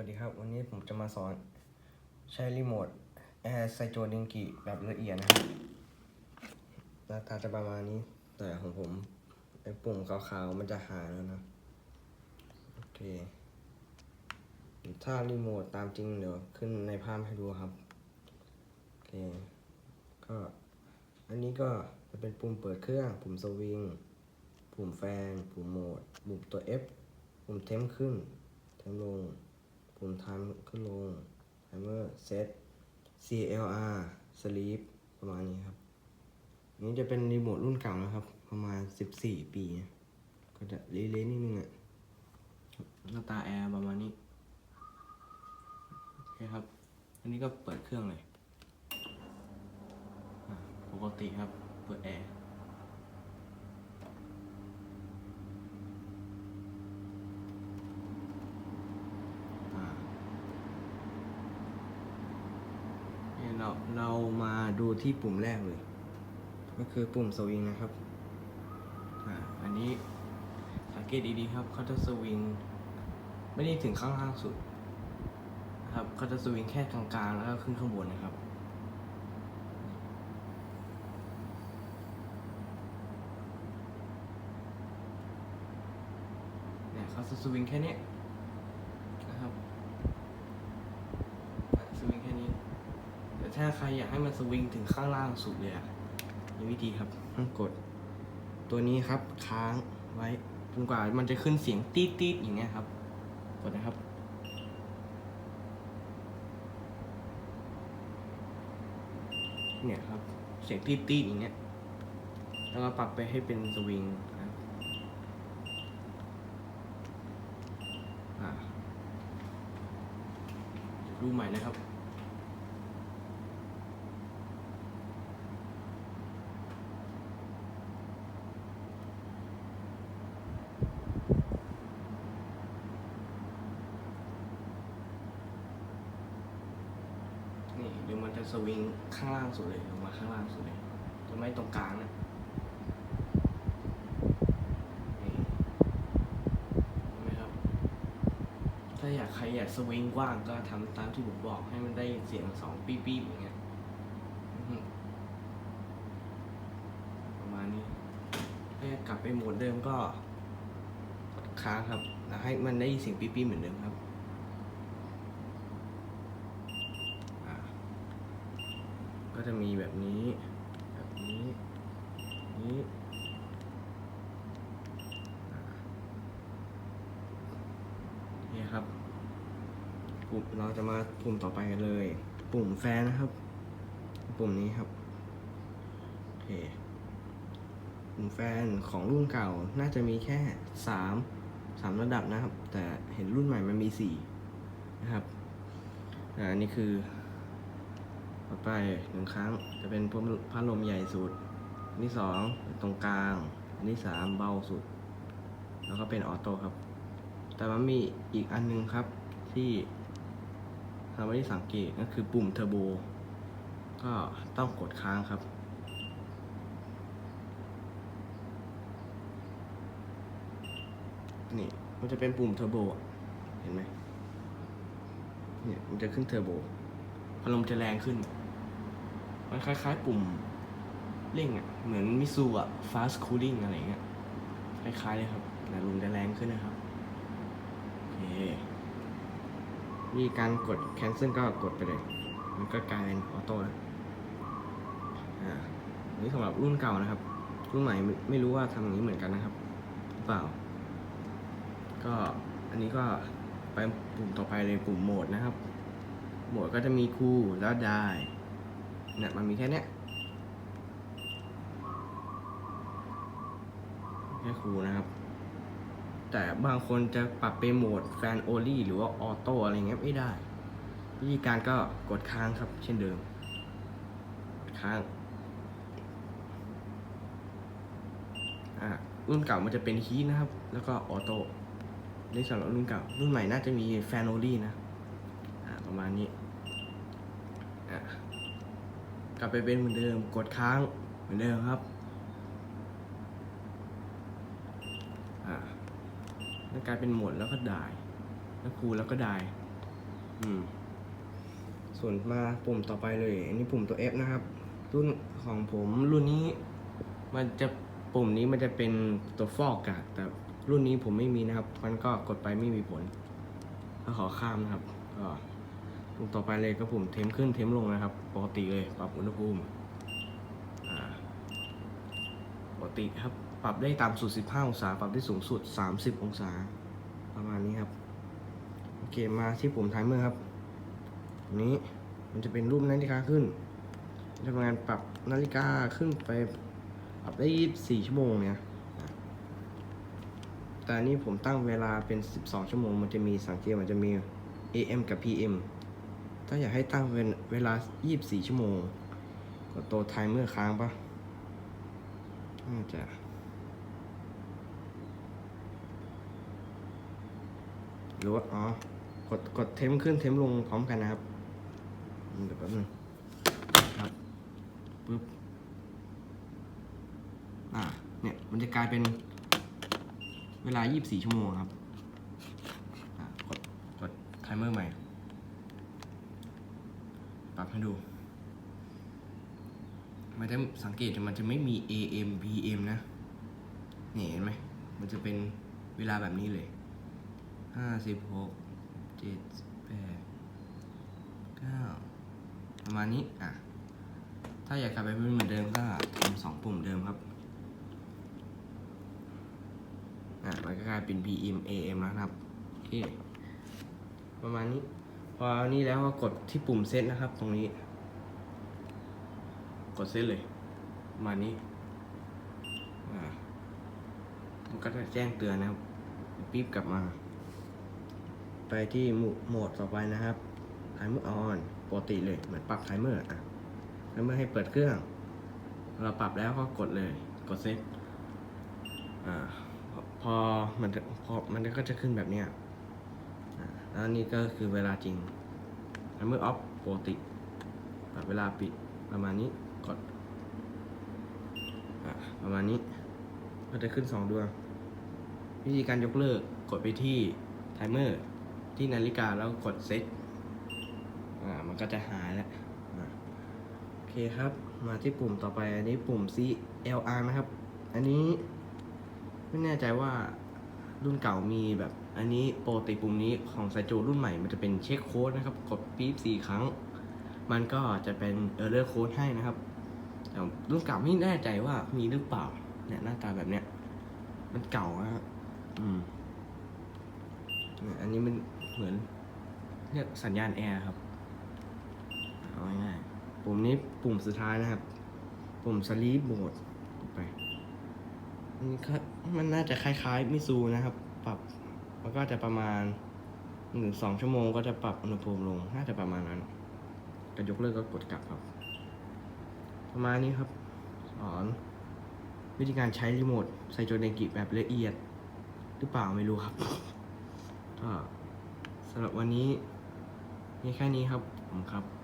วัสดีครับ วันนี้ผมจะมาสอนใช้รีโมทแอร์ไซโจดิงกิแบบละเอียดนะครับหน้าตาจะประมาณนี้ แต่ของผมไอ้ปุ่มขาวๆมันจะหายแล้วนะ โอเค ถ้ารีโมทตามจริงเดี๋ยวขึ้นในภาพให้ดูครับ โอเค ก็อันนี้ก็จะเป็นปุ่มเปิดเครื่อง ปุ่มสวิง ปุ่มแฟน ปุ่มโหมด ปุ่มตัว F ปุ่มเทมขึ้น เทมลง ปุ่มไทม์ขึ้นลงไทเมอร์เซต CLR Sleep ประมาณนี้ครับ นี้จะเป็นรีโมทรุ่นเก่านะครับ ประมาณ 14 ปี ก็จะเละๆนิดนึงอะหน้าตาแอร์ประมาณนี้ โอเคครับ อันนี้ก็เปิดเครื่องเลย ปกติครับ เปิดแอร์ อ่า เรามาดูที่ปุ่มแรกเลย ก็คือปุ่มสวิงนะครับอ่าอันนี้สังเกตดีๆครับเขาจะสวิงไม่ได้ถึงข้างล่างสุดนะครับเขาจะสวิงแค่กลางๆ แล้วก็ขึ้นข้างบนนะครับเนี่ยเขาจะสวิงแค่นี้ยนะครับอะสวิงแค่นี้ แต่ ถ้าใครอยากให้มันสวิงถึงข้างล่างสุดเลยอะมีวิธีครับต้องกด ตัวนี้ครับค้างไว้จนกว่ามันจะขึ้นเสียงตีดตีดๆอย่างเงี้ยครับ กดนะครับ เนี่ยครับ เสียงตีดตีดๆอย่างเงี้ย แล้วก็ปรับไปให้เป็นสวิงนะครับอ่าดูใหม่นะครับ นี่เดี๋ยวมันจะ สวิงข้างล่างสุดเลยลงมาข้างล่างสุดเลยจะไม่ตรงกลางนะนี่เห็นไหมครับถ้าอยากใครอยากสวิงกว้างก็ทำตามที่ผมบอกให้มันได้เสียงสองปี๊บๆอย่างเงี้ยประมาณนี้ถ้ากลับไปโหมดเดิมก็ค้างครับแล้วให้มันได้เสียงปี๊บๆเหมือนเดิมครับ อ่า ก็จะมีแบบนี้ แบบนี้ นี้ นี่ครับ ปุ่มเราจะมาปุ่มต่อไปกันเลย ปุ่มแฟนนะครับ ปุ่มนี้ครับ โอเค ปุ่มแฟนของรุ่นเก่าน่าจะมีแค่สามสามระดับนะครับ แต่เห็นรุ่นใหม่มันมีสี่นะครับ อ่าอันนี้คือ ต่อไปหนึ่งครั้งจะเป็นพัดพัดลมใหญ่สุดอันที่สองตรงกลางอันที่สามเบาสุด แล้วก็เป็นออโต้ครับ แต่มันมีอีกอันนึงครับที่เราไม่ได้สังเกตก็คือปุ่มเทอร์โบก็ต้องกดค้างครับ นี่มันจะเป็นปุ่มเทอร์โบเห็นไหมเนี่ยมันจะขึ้นเทอร์โบพัดลมจะแรงขึ้น มันคล้ายๆ ปุ่มเร่งอะ เหมือนมิซูอะ fast cooling อะไรเงี้ย คล้ายๆเลยครับ แต่ลมจะแรงขึ้นนะครับ โอเควิธีการกด cancel ก็กดไปเลย มันก็กลายเป็นออโต้แล้วอ่านนี้สำหรับรุ่นเก่านะครับ รุ่นใหม่ไม่ไม่รู้ว่าทำอย่างนี้เหมือนกันนะครับ หรือเปล่า ก็อันนี้ก็ไปปุ่มต่อไปเลยปุ่มโหมดนะครับ โหมดก็จะมีคู่แล้วได้ เนี่ยมันมีแค่เนี้ยแค่ครูนะครับ แต่บางคนจะปรับเป็นโหมดแฟนโอลี่หรือว่าออโต้อะไรเงี้ยไม่ได้ วิธีการก็กดค้างครับ เช่นเดิม กดค้างอ่ารุ่นเก่ามันจะเป็นฮีนะครับ แล้วก็ออโต้ในี่สำหรับรุ่นเก่า รุ่นใหม่น่าจะมีแฟนโอลี่นะ อ่าประมาณนี้ กลับไปเป็นเหมือนเดิม กดค้างเหมือนเดิมครับอ่าแล้วกลายเป็นหมดแล้วก็ได้แล้วครูแล้วก็ได้อืมส่วนมาปุ่มต่อไปเลย อันนี้ปุ่มตัว F นะครับ รุ่นของผมรุ่นนี้ มันจะปุ่มนี้มันจะเป็นตัวฟอกอากาศแต่รุ่นนี้ผมไม่มีนะครับ มันก็กดไปไม่มีผลก็ขอข้ามนะครับก็ ปุ่มต่อไปเลยก็ปุ่มเทมขึ้นเทมลงนะครับ ปกติเลยปรับอุณหภูมิปกติครับ ปรับได้ต่ำสุด 15 องศา ปรับได้สูงสุด 30 องศา ประมาณนี้ครับ โอเค มาที่ปุ่มไทเมอร์ครับ นี้มันจะเป็นรูปนาฬิกาขึ้นจะทำงานปรับนาฬิกาขึ้นไป ปรับได้ 24 ชั่วโมงเนี่ย แต่นนี้ผมตั้งเวลาเป็น 12 ชั่วโมง มันจะมีสังเกตมันจะมี AM กับ PM ถ้าอยากให้ตั้งเป็นเวลา 24 ชั่วโมง กดตัวไทเมอร์ค้างปะน่าจะหรือว่าอ๋อ กด กดเทมขึ้นเทมลงพร้อมกันนะครับ เดี๋ยวแป๊บนึงครับปึ๊บ อ่า เนี่ย มันจะกลายเป็นเวลา 24 ชั่วโมงครับ กด กดไทเมอร์ใหม่ ปรับให้ดู มันจะสังเกตมันจะไม่มี AM PM นะนี่เห็นไหมมันจะเป็นเวลาแบบนี้เลยห้าสิบหกเจ็ดแปดเก้าประมาณนี้อะ ถ้าอยากกลับไปเป็นเหมือนเดิมก็ทำสองปุ่มเดิมครับอะมันก็กลายเป็น PM AM แล้วครับโอเคประมาณนี้ พอนี้แล้วก็กดที่ปุ่มเซตนะครับ ตรงนี้ กดเซตเลย มานี้อ่ามันก็จะแจ้งเตือนนะครับปี๊บกลับมา ไปที่โหมดต่อไปนะครับไทเมอร์ออนปกติเลยเหมือนปรับไทเมอร์อะไทเมอร์ให้เปิดเครื่อง เราปรับแล้วก็กดเลย กดเซตอ่าพอมันพอมันก็จะขึ้นแบบเนี้ย อ่าแล้วนี่ก็คือเวลาจริงไทเมอร์ออฟปกติปรับเวลาปิดประมาณนี้กดอ่าประมาณนี้ก็จะขึ้นสองดวง วิธีการยกเลิกกดไปที่ไทเมอร์ที่นาฬิกาแล้วกดเซ็ตอ่ามันก็จะหายแล้วอ่าโอเคครับมาที่ปุ่มต่อไปอันนี้ปุ่ม CLR นะครับ อันนี้ไม่แน่ใจว่ารุ่นเก่ามีแบบ อันนี้ปกติปุ่มนี้ของไซโจรุ่นใหม่มันจะเป็นเช็คโค้ดนะครับ กดปี๊บสี่ครั้ง มันก็จะเป็นเออร์เลอร์โค้ดให้นะครับแต่รุ่นเก่าไม่แน่ใจว่ามีหรือเปล่า เนี่ยหน้าตาแบบเนี้ย มันเก่านะครับอืมเนี่ยอันนี้มันเหมือนเรียกสัญญาณแอร์ครับเอาง่ายๆปุ่มนี้ปุ่มสุดท้ายนะครับ ปุ่มสลีปโหมดไปอันก็มันน่าจะคล้ายๆมิซูนะครับ ปรับ มันก็จะประมาณหนึ่งสองชั่วโมงก็จะปรับอุณหภูมิลงน่าจะประมาณนั้นจะยกเลิกก็กดกลับครับ ประมาณนี้ครับสอนวิธีการใช้รีโมทไซโจเดงกิแบบละเอียด หรือเปล่าไม่รู้ครับก็สำหรับวันนี้มีแค่นี้ครับผมครับ